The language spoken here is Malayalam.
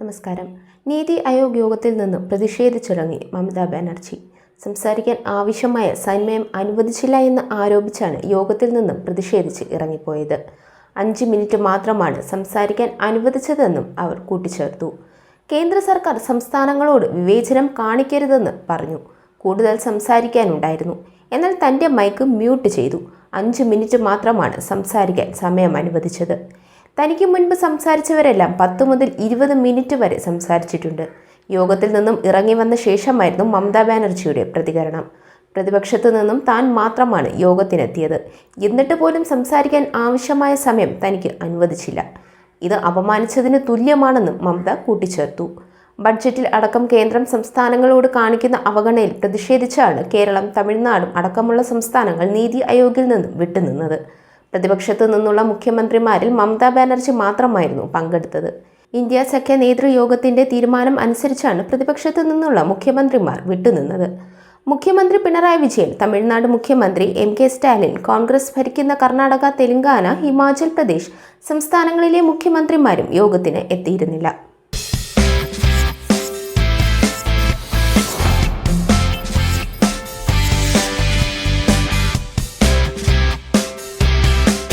നമസ്കാരം. നീതി ആയോഗ് യോഗത്തിൽ നിന്നും പ്രതിഷേധിച്ചിറങ്ങി മമതാ ബാനർജി. സംസാരിക്കാൻ ആവശ്യമായ സന്മയം അനുവദിച്ചില്ല എന്ന് ആരോപിച്ചാണ് യോഗത്തിൽ നിന്നും പ്രതിഷേധിച്ച് ഇറങ്ങിപ്പോയത്. അഞ്ച് മിനിറ്റ് മാത്രമാണ് സംസാരിക്കാൻ അനുവദിച്ചതെന്നും അവർ കൂട്ടിച്ചേർത്തു. കേന്ദ്ര സർക്കാർ സംസ്ഥാനങ്ങളോട് വിവേചനം കാണിക്കരുതെന്ന് പറഞ്ഞു. കൂടുതൽ സംസാരിക്കാനുണ്ടായിരുന്നു. എന്നാൽ തന്റെ മൈക്ക് മ്യൂട്ട് ചെയ്തു. അഞ്ച് മിനിറ്റ് മാത്രമാണ് സംസാരിക്കാൻ സമയം അനുവദിച്ചത്. തനിക്ക് മുൻപ് സംസാരിച്ചവരെല്ലാം പത്ത് മുതൽ ഇരുപത് മിനിറ്റ് വരെ സംസാരിച്ചിട്ടുണ്ട്. യോഗത്തിൽ നിന്നും ഇറങ്ങി വന്ന ശേഷമായിരുന്നു മമതാ ബാനർജിയുടെ പ്രതികരണം. പ്രതിപക്ഷത്തു നിന്നും താൻ മാത്രമാണ് യോഗത്തിനെത്തിയത്. എന്നിട്ട് പോലും സംസാരിക്കാൻ ആവശ്യമായ സമയം തനിക്ക് അനുവദിച്ചില്ല. ഇത് അപമാനിച്ചതിന് തുല്യമാണെന്നും മമത കൂട്ടിച്ചേർത്തു. ബഡ്ജറ്റിൽ അടക്കം കേന്ദ്രം സംസ്ഥാനങ്ങളോട് കാണിക്കുന്ന അവഗണനയിൽ പ്രതിഷേധിച്ചാണ് കേരളം തമിഴ്നാടും അടക്കമുള്ള സംസ്ഥാനങ്ങൾ നീതി ആയോഗിൽ നിന്നും വിട്ടുനിന്നത്. പ്രതിപക്ഷത്തു നിന്നുള്ള മുഖ്യമന്ത്രിമാരിൽ മമതാ ബാനർജി മാത്രമായിരുന്നു പങ്കെടുത്തത്. ഇന്ത്യ സഖ്യ നേതൃയോഗത്തിന്റെ തീരുമാനം അനുസരിച്ചാണ് പ്രതിപക്ഷത്തു നിന്നുള്ള മുഖ്യമന്ത്രിമാർ വിട്ടുനിന്നത്. മുഖ്യമന്ത്രി പിണറായി വിജയൻ തമിഴ്നാട് മുഖ്യമന്ത്രി എം കെ സ്റ്റാലിൻ കോൺഗ്രസ് ഭരിക്കുന്ന കർണാടക തെലങ്കാന ഹിമാചൽ പ്രദേശ് സംസ്ഥാനങ്ങളിലെ മുഖ്യമന്ത്രിമാരും യോഗത്തിന് എത്തിയിരുന്നില്ല.